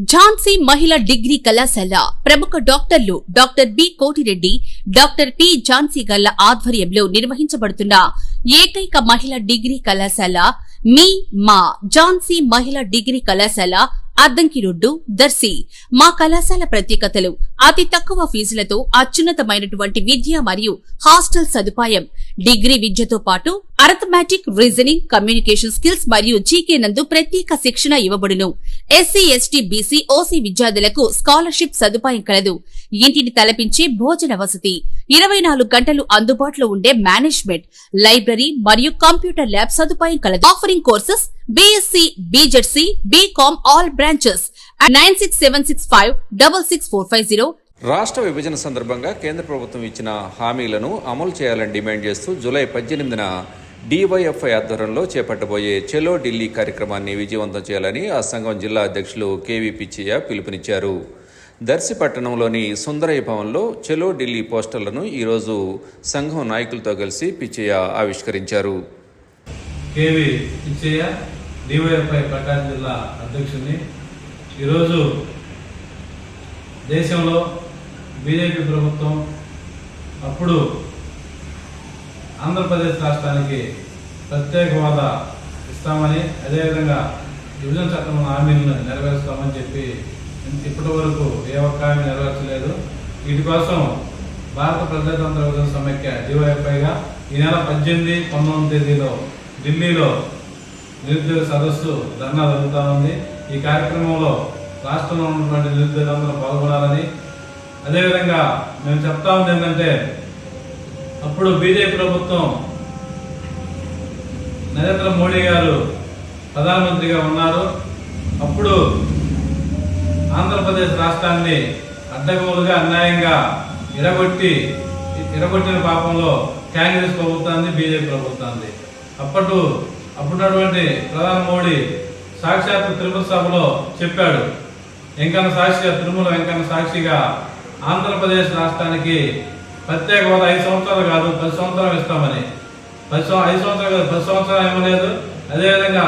ఝాన్సీ మహిళా డిగ్రీ కళాశాల ప్రముఖ డాక్టర్లు doctor B Kotireddy doctor P Jhansi Galla ఆధ్వర్యంలో నిర్వహించబడుతున్న ఏకైక మహిళా డిగ్రీ కళాశాల మీ మా ఝాన్సీ మహిళా డిగ్రీ కళాశాల అద్దంకి రోడ్డు దర్శి. మా కళాశాల ప్రత్యేకతలు అతి తక్కువ ఫీజులతో అత్యున్నతమైనటువంటి విద్య మరియు హాస్టల్ సదుపాయం. డిగ్రీ విద్యతో పాటు అరథమెటిక్ రీజనింగ్ కమ్యూనికేషన్ స్కిల్స్ మరియు జీకే నందు ప్రత్యేక శిక్షణ ఇవ్వబడును. ఎస్సీ ఎస్టీ బీసీ ఓసీ విద్యార్థులకు స్కాలర్షిప్ సదుపాయం కలదు. ఇంటిని తలపించే భోజన వసతి. ఇరవై నాలుగు గంటలు అందుబాటులో ఉండే మేనేజ్మెంట్ లైబ్రరీ మరియు కంప్యూటర్ ల్యాబ్ సదుపాయం కలదు. Offering courses BSc BZC BCom all branches nine six seven six five double six four five zero రాష్ట్ర విభజన సందర్భంగా కేంద్ర ప్రభుత్వం ఇచ్చిన హామీలను అమలు చేయాలని డిమాండ్ చేస్తూ జూలై పద్దెనిమిదిన డివైఎఫ్ఐ ఆధ్వర్యంలో చేపట్టబోయే చెలో ఢిల్లీ కార్యక్రమాన్ని విజయవంతం చేయాలని ఆ సంఘం జిల్లా అధ్యక్షులు కేవీ పిచ్చయ్య పిలుపునిచ్చారు. దర్శి పట్టణంలోని సుందరయ్య భవన్లో చెలో ఢిల్లీ పోస్టర్లను ఈరోజు సంఘం నాయకులతో కలిసి పిచ్చయ్య ఆవిష్కరించారు. కేవి ఇచ్చయ్య డివైఎఫ్ఐ ప్రకాశం జిల్లా అధ్యక్షుడిని. ఈరోజు దేశంలో బీజేపీ ప్రభుత్వం అప్పుడు ఆంధ్రప్రదేశ్ రాష్ట్రానికి ప్రత్యేక హోదా ఇస్తామని అదేవిధంగా విభజన చట్టం హామీలను నెరవేరుస్తామని చెప్పి ఇప్పటి వరకు ఏ ఒక్క హామీ నెరవేర్చలేదు. వీటి కోసం భారత ప్రజాతంత్ర విభజన సమైక్య డివైఎఫ్ఐగా ఈ నెల పద్దెనిమిది పంతొమ్మిది తేదీలో ఢిల్లీలో నిరుద్యోగ సదస్సు ధర్నా జరుగుతూ ఉంది. ఈ కార్యక్రమంలో రాష్ట్రంలో ఉన్నటువంటి నిరుద్యోగులందరూ పాల్గొనాలని. అదేవిధంగా మేము చెప్తా ఉంది ఏంటంటే అప్పుడు బీజేపీ ప్రభుత్వం నరేంద్ర మోడీ గారు ప్రధానమంత్రిగా ఉన్నారు. అప్పుడు ఆంధ్రప్రదేశ్ రాష్ట్రాన్ని అడ్డగోలుగా అన్యాయంగా ఇరగొట్టి ఇరగొట్టిన పాపంలో కాంగ్రెస్ ప్రభుత్వాన్ని బీజేపీ ప్రభుత్వాన్ని. అప్పటి అప్పుడున్నటువంటి ప్రధాని మోడీ సాక్షాత్ తిరుమల సభలో చెప్పాడు. వెంకన్న సాక్షిగా తిరుమల వెంకన్న సాక్షిగా ఆంధ్రప్రదేశ్ రాష్ట్రానికి ప్రత్యేక హోదా ఐదు సంవత్సరాలు కాదు పది సంవత్సరాలు ఇస్తామని. పది ఐదు సంవత్సరాలు కాదు పది సంవత్సరాలు ఇవ్వలేదు అదేవిధంగా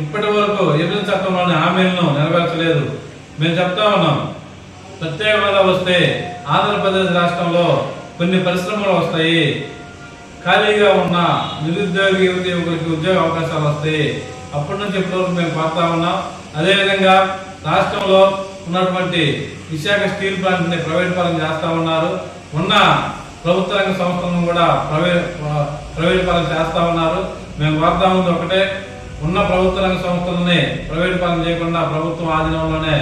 ఇప్పటి వరకు విభజన చట్టంలోని హామీలను నెరవేర్చలేదు. మేము చెప్తా ఉన్నాం. ప్రత్యేక హోదా వస్తే ఆంధ్రప్రదేశ్ రాష్ట్రంలో కొన్ని పరిశ్రమలు వస్తాయి. ఖాళీగా ఉన్న నిరుద్యోగ యువతి యువకులకి ఉద్యోగ అవకాశాలు వస్తాయి అప్పటి నుంచి ఇప్పటివరకు మేము కోరుతా ఉన్నాం. అదేవిధంగా రాష్ట్రంలో ఉన్నటువంటి విశాఖ స్టీల్ ప్లాంట్ని ప్రైవేట్ పరం చేస్తా ఉన్నారు. ఉన్న ప్రభుత్వ రంగ సంస్థలను కూడా ప్రైవేట్ ప్రైవేట్ పరం చేస్తా ఉన్నారు. మేము కోరుతా ఉంది ఒకటే. ఉన్న ప్రభుత్వ రంగ సంస్థలని ప్రైవేట్ పరం చేయకుండా ప్రభుత్వం ఆధీనంలోనే